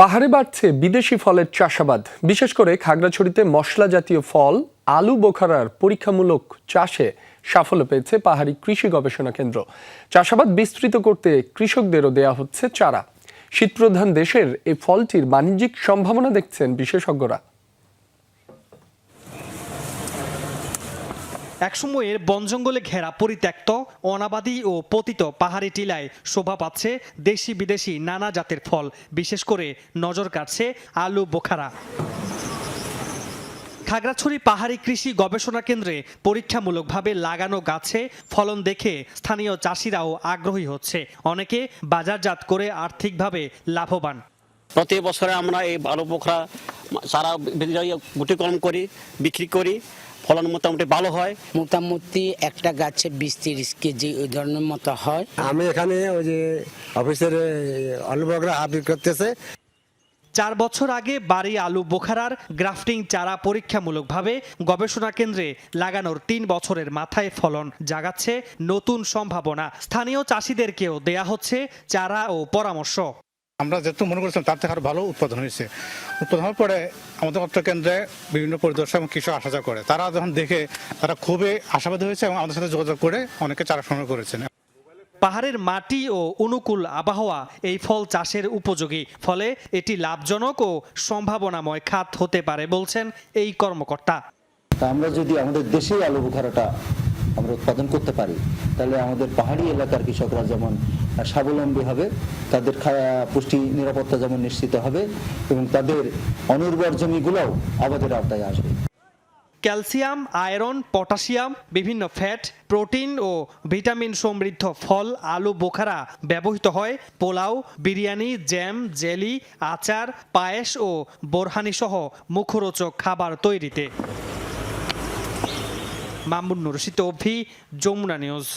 পাহাড়ে বাড়ছে বিদেশি ফলের চাষাবাদ। বিশেষ করে খাগড়াছড়িতে মশলা জাতীয় ফল, আলু বোখারার পরীক্ষামূলক চাষে সাফল্য পেয়েছে পাহাড়ি কৃষি গবেষণা কেন্দ্র। চাষাবাদ বিস্তৃত করতে কৃষকদেরও দেয়া হচ্ছে চারা। শীতপ্রধান দেশের এই ফলটির বাণিজ্যিক সম্ভাবনা দেখছেন বিশেষজ্ঞরা। একসময়ের বন জঙ্গলে ঘেরা পরিত্যক্ত, অনাবাদী ও পতিত পাহাড়ি টিলায় শোভা পাচ্ছে দেশি বিদেশি নানা জাতের ফল, বিশেষ করে নজর কাটছে আলু বোখারা। খাগড়াছড়ি পাহাড়ি কৃষি গবেষণা কেন্দ্রে পরীক্ষামূলকভাবে লাগানো গাছে ফলন দেখে স্থানীয় চাষিরাও আগ্রহী হচ্ছে। অনেকে বাজারজাত করে আর্থিকভাবে লাভবান। প্রতি বছরে আমরা এই আলু পোখরা সারা গুটি কলম করি, বিক্রি করি। ফলন মোটামুটি ভালো হয়? মোটামুটি একটা গাছে বিশ তিরিশ কেজি ওই ধরনের মতো হয়। আমি এখানে ওই যে অফিসের অলবগরা আপডেট করতেছে। চার বছর আগে বাড়ি আলু বোখারার গ্রাফটিং চারা পরীক্ষামূলকভাবে গবেষণা কেন্দ্রে লাগানোর তিন বছরের মাথায় ফলন জাগাচ্ছে নতুন সম্ভাবনা। স্থানীয় চাষিদেরকেও দেয়া হচ্ছে চারা ও পরামর্শ। আমরা যেহেতু মনে করছিলাম তার থেকে আরও ভালো উৎপাদন হয়েছে। উৎপাদন হওয়ার পরে আমাদের অর্থ কেন্দ্রে বিভিন্ন পরিদর্শক এবং কৃষক আসা যাওয়া করে। তারা যখন দেখে তারা খুবই আশাবাদী হয়েছে এবং আমাদের সাথে যোগাযোগ করে অনেকে চারা সংগ্রহ করেছেন। পাহাড়ের মাটি ও অনুকূল আবহাওয়া এই ফল চাষের উপযোগী। ফলে এটি লাভজনক ও সম্ভাবনাময় খাত হতে পারে বলছেন এই কর্মকর্তা। তা আমরা যদি আমাদের দেশেই আলু বোখারাটা আমরা উৎপাদন করতে পারি তাহলে আমাদের পাহাড়ি এলাকার কৃষকরা যেমন স্বাবলম্বী হবে। তাদের পুষ্টি নিরাপত্তা যেমন নিশ্চিত হবে এবং তাদের অনুর্বর জমিগুলোও আবাদের আওতায় আসবে। ক্যালসিয়াম, আয়রন, পটাশিয়াম, বিভিন্ন ফ্যাট, প্রোটিন ও ভিটামিন সমৃদ্ধ ফল, আলু, বোখারা ব্যবহৃত হয়। পোলাও, বিরিয়ানি, জ্যাম, জেলি, আচার, পায়েস ও বোরহানি সহ মুখরোচক খাবার তৈরিতে। মামুন নুরশিত অভি যমুনা নিউজ।